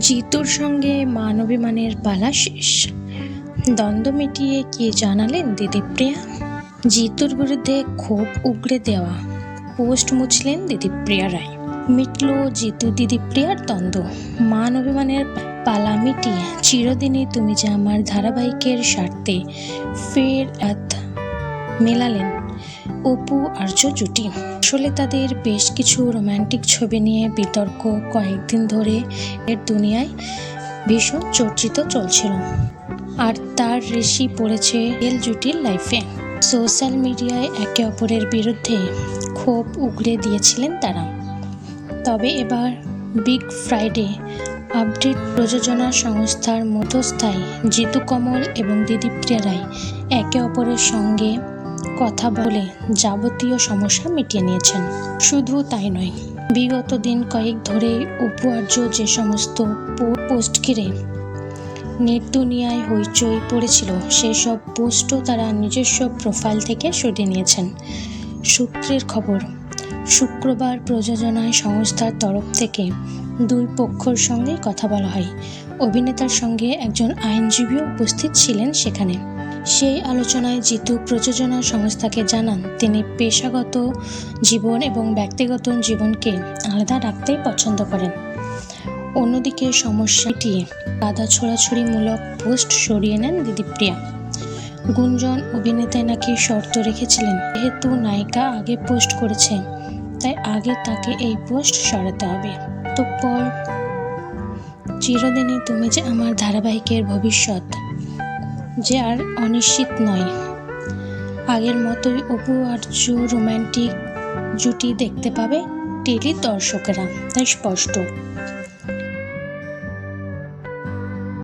জিতুর সঙ্গে মান অভিমানের পালা শেষ। দ্বন্দ্ব মিটিয়ে কি জানালেন দিদিপ্রিয়া? জিতুর বিরুদ্ধে ক্ষোভ উগড়ে দেওয়া, পোস্ট মুছলেন দিদিপ্রিয়া রায়। মিটল জিতু দিদিপ্রিয়ার দ্বন্দ্ব মান অভিমানের পালা মিটিয়ে চিরদিনই তুমি যে আমার ধারাবাহিকের স্বার্থে ফের এক মেলালেন অপু আর্য জুটি আসলে তাদের বেশ কিছু রোমান্টিক ছবি নিয়ে বিতর্ক কয়েকদিন ধরে এর দুনিয়ায় ভীষণ চর্চিত চলছিল। আর তার ঋষি পড়েছে এল জুটির লাইফে। সোশ্যাল মিডিয়ায় একে অপরের বিরুদ্ধে ক্ষোভ উগড়ে দিয়েছিলেন তারা। তবে এবার বিগ ফ্রাইডে আপডেট প্রযোজনা সংস্থার মধ্যস্থায় জিতু কমল এবং দিদিপ্রিয়া রায় একে অপরের সঙ্গে কথা বলে যাবতীয় সমস্যা মিটিয়ে নিয়েছেন। শুধু তাই নয়, বিগত দিন কয়েক ধরে অপু আর্য যে সমস্ত পোস্ট ঘিরে নেট দুনিয়ায় হইচই পড়েছিল, সেসব পোস্টও তারা নিজস্ব প্রোফাইল থেকে সরিয়ে নিয়েছেন। সূত্রের খবর, শুক্রবার প্রযোজনায় সংস্থার তরফ থেকে দুই পক্ষর সঙ্গে কথা বলা হয়। অভিনেতার সঙ্গে একজন আইনজীবীও উপস্থিত ছিলেন সেখানে। সেই আলোচনায় জিতু প্রযোজনা সংস্থাকে জানান, তিনি পেশাগত জীবন এবং ব্যক্তিগত জীবনকে আলাদা রাখতেই পছন্দ করেন। অন্যদিকে সমস্যাটি কাদা ছোড়াছড়িমূলক পোস্ট সরিয়ে নেন দিদিপ্রিয়া গুঞ্জন অভিনেতায় নাকি শর্ত রেখেছিলেন, যেহেতু নায়িকা আগে পোস্ট করেছে, তাই আগে তাকে এই পোস্ট সরাতে হবে। তো পর, চিরদিনই তুমি যে আমার ধারাবাহিকের ভবিষ্যৎ যে আর অনিশ্চিত নয়। আগের মতোই অপু আর জু রোম্যান্টিক জুটি দেখতে পাবে টেলি দর্শকেরা তাই স্পষ্ট।